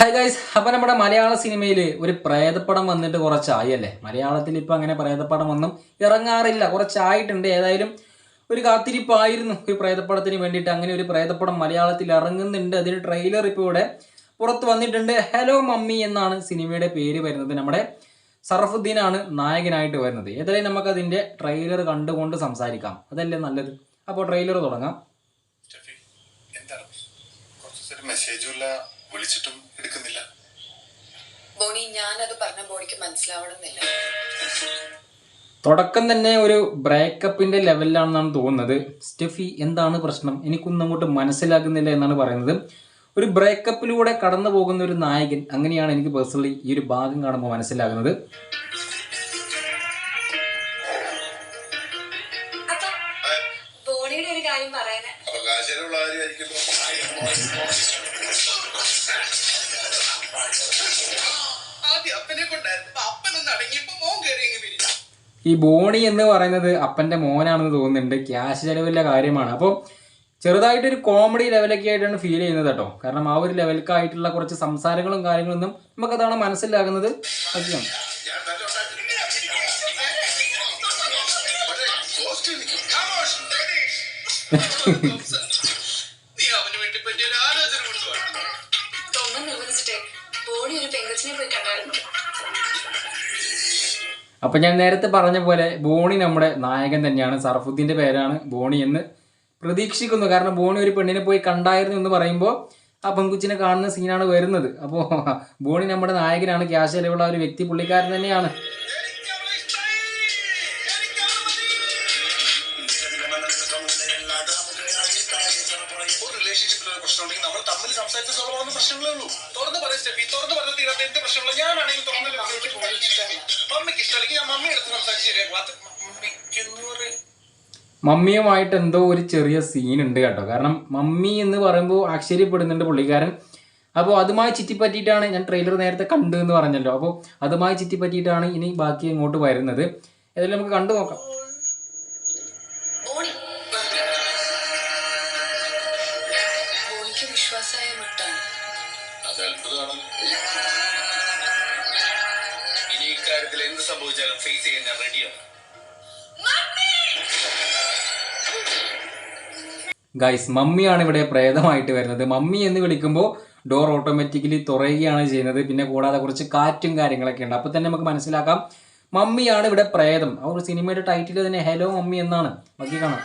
Hi guys അപ്പോൾ നമ്മുടെ മലയാള സിനിമയിൽ ഒരു പ്രേതപ്പടം വന്നിട്ട് കുറച്ചായി അല്ലേ? മലയാളത്തിൽ ഇപ്പോൾ അങ്ങനെ പ്രേതപ്പടം ഒന്നും ഇറങ്ങാറില്ല. കുറച്ചായിട്ടുണ്ട്. ഏതായാലും ഒരു കാത്തിരിപ്പായിരുന്നു ഒരു പ്രേതപ്പടത്തിന് വേണ്ടിയിട്ട്. അങ്ങനെ ഒരു പ്രേതപ്പടം മലയാളത്തിൽ ഇറങ്ങുന്നുണ്ട്. അതിന് ട്രെയിലർ ഇപ്പോൾ ഇവിടെ പുറത്ത് വന്നിട്ടുണ്ട്. ഹലോ മമ്മി എന്നാണ് സിനിമയുടെ പേര് വരുന്നത്. നമ്മുടെ സർഫുദ്ദീനാണ് നായകനായിട്ട് വരുന്നത്. ഏതായാലും നമുക്കതിന്റെ ട്രെയിലർ കണ്ടുകൊണ്ട് സംസാരിക്കാം. അതല്ലേ നല്ലത്? അപ്പോൾ ട്രെയിലർ തുടങ്ങാം. സ്റ്റെഫി വിളിച്ചിട്ടും എടുക്കുന്നില്ല. ബോണി ഞാനത് പറഞ്ഞ ബോണിക്ക് മനസ്സിലാവണമെന്നില്ല. തുടക്കം തന്നെ ഒരു ബ്രേക്കപ്പിന്റെ ലെവലിലാണെന്നാണ് തോന്നുന്നത്. സ്റ്റെഫി എന്താണ് പ്രശ്നം? എനിക്കൊന്നും അങ്ങോട്ട് മനസ്സിലാകുന്നില്ല എന്നാണ് പറയുന്നത്. ഒരു ബ്രേക്കപ്പിലൂടെ കടന്നു പോകുന്ന ഒരു നായകൻ അങ്ങനെയാണ് എനിക്ക് പേഴ്സണലി ഈ ഒരു ഭാഗം കാണുമ്പോൾ മനസ്സിലാകുന്നത്. ബോണിയുടെ ഒരു കാര്യം പറയാന്. ഈ ബോണി എന്ന് പറയുന്നത് അപ്പന്റെ മോനാണെന്ന് തോന്നുന്നുണ്ട്. ക്യാഷ് ചെലവിലെ കാര്യമാണ്. അപ്പോൾ ചെറുതായിട്ടൊരു കോമഡി ലെവലൊക്കെ ആയിട്ടാണ് ഫീൽ ചെയ്യുന്നത് കേട്ടോ. കാരണം ആ ഒരു ലെവൽക്കായിട്ടുള്ള കുറച്ച് സംസാരങ്ങളും കാര്യങ്ങളൊന്നും നമുക്കതാണ് മനസ്സിലാകുന്നത്. സത്യം ഞാൻ തന്നെ ഉണ്ടാക്കി പക്ഷേ പോസ്റ്റ് എനിക്ക് ഖമോഷ്, രതീഷ്. നീ അവന് വേണ്ടി പറ്റിയ ഒരു ആലോചന കൊണ്ടുപോകണം തൊമ്മ നിർബന്ധിച്ചിട്ടേ ബോണി ഒരു പെങ്കച്ചിനെ പോയി കണ്ടായിരുന്നു. അപ്പൊ ഞാൻ നേരത്തെ പറഞ്ഞ പോലെ ബോണി നമ്മുടെ നായകൻ തന്നെയാണ്. സർഫുദ്ദീന്റെ പേരാണ് ബോണി എന്ന് പ്രതീക്ഷിക്കുന്നു. കാരണം ബോണി ഒരു പെണ്ണിനെ പോയി കണ്ടായിരുന്നു എന്ന് പറയുമ്പോൾ ആ പെൺകുച്ചിനെ കാണുന്ന സീനാണ് വരുന്നത്. അപ്പോൾ ബോണി നമ്മുടെ നായകനാണ്. ക്യാഷ് ചെലവുള്ള ഒരു വ്യക്തി പുള്ളിക്കാരൻ തന്നെയാണ്. റിലേഷൻഷിപ്പിൽ ഒരു പ്രശ്നം ഉണ്ടെങ്കിൽ നമ്മൾ തമ്മിൽ സംസാരിച്ച് സോൾവ് ആവുന്ന പ്രശ്നങ്ങളേ ഉള്ളൂ. തുറന്ന് പറയും സ്റ്റെഫി തുറന്ന് പറഞ്ഞ തീരാത്ത എന്ത് പ്രശ്നമുള്ള ഞാനാണെങ്കിൽ തുറന്ന് മമ്മിക്ക് ഇഷ്ടമല്ലെങ്കിൽ ഞാൻ മമ്മി എടുത്ത് സംസാരിച്ച് ശരിയാക്കും. അത് മമ്മിക്കെന്ന് പറയും മമ്മിയുമായിട്ട് എന്തോ ഒരു ചെറിയ സീൻ ഉണ്ട് കേട്ടോ. കാരണം മമ്മി എന്ന് പറയുമ്പോൾ ആശ്ചര്യപ്പെടുന്നുണ്ട് പുള്ളിക്കാരൻ. അപ്പോൾ അതുമായി ചുറ്റിപ്പറ്റിയിട്ടാണ് ഞാൻ ട്രെയിലർ നേരത്തെ കണ്ടു എന്ന് പറഞ്ഞല്ലോ. അപ്പോൾ അതുമായി ചുറ്റിപ്പറ്റിയിട്ടാണ് ഇനി ബാക്കി ഇങ്ങോട്ട് വരുന്നത്. ഏതായാലും നമുക്ക് കണ്ടു നോക്കാം. വിശ്വാസമായ മുട്ടാണ് അത് അത്ഭുതമാണ്. ഇനി ഇക്കാര്യത്തിൽ എന്ത് സംഭവിച്ചാലും ഫേസ് ചെയ്യാൻ ഞാൻ റെഡിയാണ് ഗൈസ് മമ്മിയാണ് ഇവിടെ പ്രേതമായിട്ട് വരുന്നത്. മമ്മി എന്ന് വിളിക്കുമ്പോൾ ഡോർ ഓട്ടോമാറ്റിക്കലി തുറയുകയാണ് ചെയ്യുന്നത്. പിന്നെ കൂടാതെ കുറച്ച് കാറ്റും കാര്യങ്ങളൊക്കെ ഉണ്ട്. അപ്പോൾ തന്നെ നമുക്ക് മനസ്സിലാക്കാം. മമ്മിയാണ് ഇവിടെ പ്രേതം. ആ ഒരു സിനിമയുടെ ടൈറ്റിൽ തന്നെ ഹലോ മമ്മി എന്നാണ്. ബാക്കി കാണാം.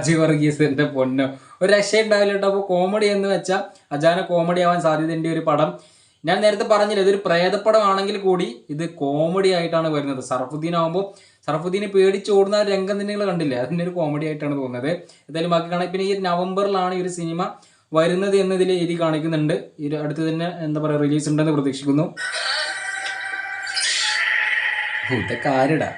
അജയ് വർഗീസിന്റെ പൊന്നോ. ഒരു രക്ഷയുണ്ടാവില്ല കേട്ടോ അപ്പോൾ കോമഡി എന്ന് വെച്ചാൽ അജാന കോമഡി ആവാൻ സാധ്യതയുണ്ട് ഒരു പടം. ഞാൻ നേരത്തെ പറഞ്ഞില്ല ഇതൊരു പ്രേതപ്പടമാണെങ്കിൽ കൂടി ഇത് കോമഡി ആയിട്ടാണ് വരുന്നത്. സർഫുദ്ദീൻ ആകുമ്പോൾ സർഫുദ്ദീനെ പേടിച്ച് ഓടുന്ന ആ രംഗം തന്നെ നിങ്ങൾ കണ്ടില്ലേ? അതിന്റെ ഒരു കോമഡി ആയിട്ടാണ് തോന്നുന്നത്. എന്തായാലും ബാക്കി കാണാം. പിന്നെ ഈ നവംബറിലാണ് ഈ ഒരു സിനിമ വരുന്നത് എന്നതിൽ എഴുതി കാണിക്കുന്നുണ്ട്. ഈ അടുത്ത് തന്നെ എന്താ പറയുക റിലീസ് ഉണ്ടെന്ന് പ്രതീക്ഷിക്കുന്നു. ഇതൊക്കെ ആരുടാ?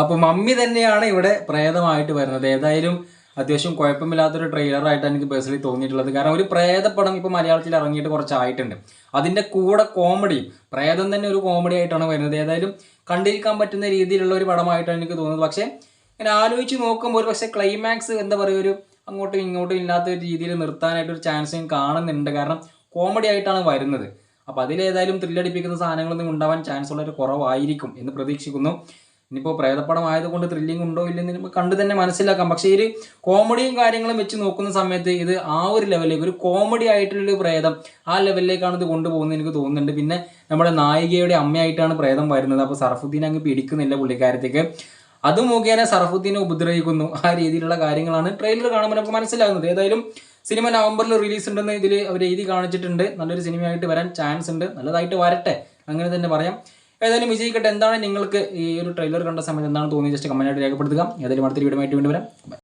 അപ്പൊ മമ്മി തന്നെയാണ് ഇവിടെ പ്രേതമായിട്ട് വരുന്നത്. ഏതായാലും അത്യാവശ്യം കുഴപ്പമില്ലാത്തൊരു ട്രെയിലറായിട്ടാണ് എനിക്ക് പേഴ്സണലി തോന്നിയിട്ടുള്ളത്. കാരണം ഒരു പ്രേതപ്പടം ഇപ്പോൾ മലയാളത്തിൽ ഇറങ്ങിയിട്ട് കുറച്ചായിട്ടുണ്ട്. അതിന്റെ കൂടെ കോമഡി പ്രേതം തന്നെ ഒരു കോമഡി ആയിട്ടാണ് വരുന്നത്. ഏതായാലും കണ്ടിരിക്കാൻ പറ്റുന്ന രീതിയിലുള്ള ഒരു പടമായിട്ടാണ് എനിക്ക് തോന്നുന്നത്. പക്ഷേ ഇങ്ങനെ ആലോചിച്ച് നോക്കുമ്പോൾ ഒരു പക്ഷേ ക്ലൈമാക്സ് എന്താ പറയുക? ഒരു അങ്ങോട്ടും ഇങ്ങോട്ടും ഇല്ലാത്ത ഒരു രീതിയിൽ നിർത്താനായിട്ട് ഒരു ചാൻസ് ഞാൻ കാണുന്നുണ്ട്. കാരണം കോമഡി ആയിട്ടാണ് വരുന്നത്. അപ്പോൾ അതിലേതായാലും ത്രില്ലടിപ്പിക്കുന്ന സാധനങ്ങളൊന്നും ഉണ്ടാവാൻ ചാൻസ് ഉള്ളൊരു കുറവായിരിക്കും എന്ന് പ്രതീക്ഷിക്കുന്നു. ഇനിയിപ്പോൾ പ്രേതപ്പടം ആയതുകൊണ്ട് ത്രില്ലിംഗ് ഉണ്ടോ ഇല്ലെന്ന് നമുക്ക് കണ്ടു തന്നെ മനസ്സിലാക്കാം. പക്ഷേ ഈ കോമഡിയും കാര്യങ്ങളും വെച്ച് നോക്കുന്ന സമയത്ത് ഇത് ആ ഒരു ലെവലിലേക്ക് ഒരു കോമഡി ആയിട്ടുള്ള പ്രേതം ആ ലെവലിലേക്കാണ് ഇത് കൊണ്ടുപോകുന്നത് എനിക്ക് തോന്നുന്നുണ്ട്. പിന്നെ നമ്മുടെ നായികയുടെ അമ്മയായിട്ടാണ് പ്രേതം വരുന്നത്. അപ്പോൾ സർഫുദ്ദീൻ അങ്ങ് പിടിക്കുന്നില്ല പുള്ളിക്കാരത്തേക്ക്. അത് മുഖേന സർഫുദ്ദീനെ ഉപദ്രവിക്കുന്നു. ആ രീതിയിലുള്ള കാര്യങ്ങളാണ് ട്രെയിലർ കാണുമ്പോൾ നമുക്ക് മനസ്സിലാകുന്നത്. ഏതായാലും സിനിമ നവംബറിൽ റിലീസ് ഉണ്ടെന്ന് ഇതിൽ അവർ എഴുതി കാണിച്ചിട്ടുണ്ട്. നല്ലൊരു സിനിമയായിട്ട് വരാൻ ചാൻസ് ഉണ്ട്. നല്ലതായിട്ട് വരട്ടെ. അങ്ങനെ തന്നെ പറയാം. ഏതായാലും വിജയിക്കട്ടെ. എന്താണ് നിങ്ങൾക്ക് ഈ ഒരു ട്രെയിലർ കണ്ട സമയത്ത് എന്താണ് തോന്നിയത്? ജസ്റ്റ് കമന്റായിട്ട് രേഖപ്പെടുത്തുക. ഏതായാലും അടുത്ത വീഡിയോ ആയിട്ട് വീണ്ടും വരാം.